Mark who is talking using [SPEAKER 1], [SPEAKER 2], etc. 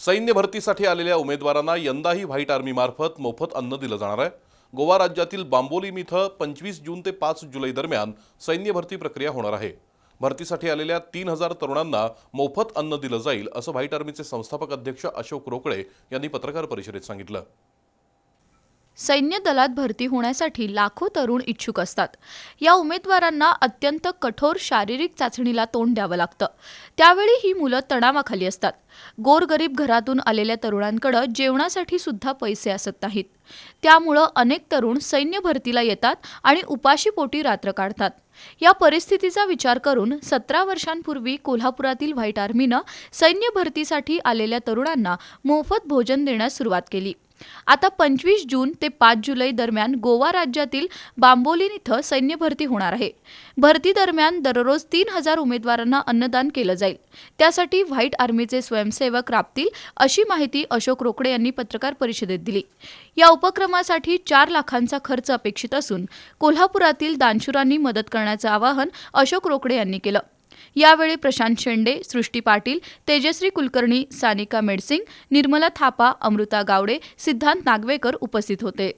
[SPEAKER 1] सैन्य भरतीसाठी आलेल्या उमेदवारांना यंदाही व्हाईट आर्मीमार्फत मोफत अन्न दिलं जाणार आहे. गोवा राज्यातील बांबोलीम इथं पंचवीस जून ते पाच जुलै दरम्यान सैन्य भरती प्रक्रिया होणार आहे. भरतीसाठी आलेल्या तीन हजार तरुणांना मोफत अन्न दिलं जाईल असं व्हाईट आर्मीचे संस्थापक अध्यक्ष अशोक रोकडे यांनी पत्रकार परिषदेत सांगितलं.
[SPEAKER 2] सैन्य दलात भरती होण्यासाठी लाखो तरुण इच्छुक असतात. या उमेदवारांना अत्यंत कठोर शारीरिक चाचणीला तोंड द्यावं लागतं. त्यावेळी ही मुलं तणावाखाली असतात. गोरगरीब घरातून आलेल्या तरुणांकडं जेवणासाठी सुद्धा पैसे असत नाहीत. त्यामुळं अनेक तरुण सैन्य भरतीला येतात आणि उपाशीपोटी रात्र काढतात. या परिस्थितीचा विचार करून सतरा वर्षांपूर्वी कोल्हापुरातील व्हाईट आर्मीनं सैन्य भरतीसाठी आलेल्या तरुणांना मोफत भोजन देण्यास सुरुवात केली. आता पंचवीस जून ते पाच जुलै दरम्यान गोवा राज्यातील बांबोलीन इथं सैन्य भरती होणार आहे. भरती दरम्यान दररोज तीन हजार उमेदवारांना अन्नदान केलं जाईल. त्यासाठी व्हाईट आर्मीचे स्वयंसेवक राबतील अशी माहिती अशोक रोकडे यांनी पत्रकार परिषदेत दिली. या उपक्रमासाठी चार लाखांचा खर्च अपेक्षित असून कोल्हापुरातील दानशुरांनी मदत करण्याचं आवाहन अशोक रोकडे यांनी केलं. यावेळी प्रशांत शेंडे सृष्टी पाटील तेजश्री कुलकर्णी सानिका मेडसिंग निर्मला थापा अमृता गावडे सिद्धांत नागवेकर उपस्थित होते.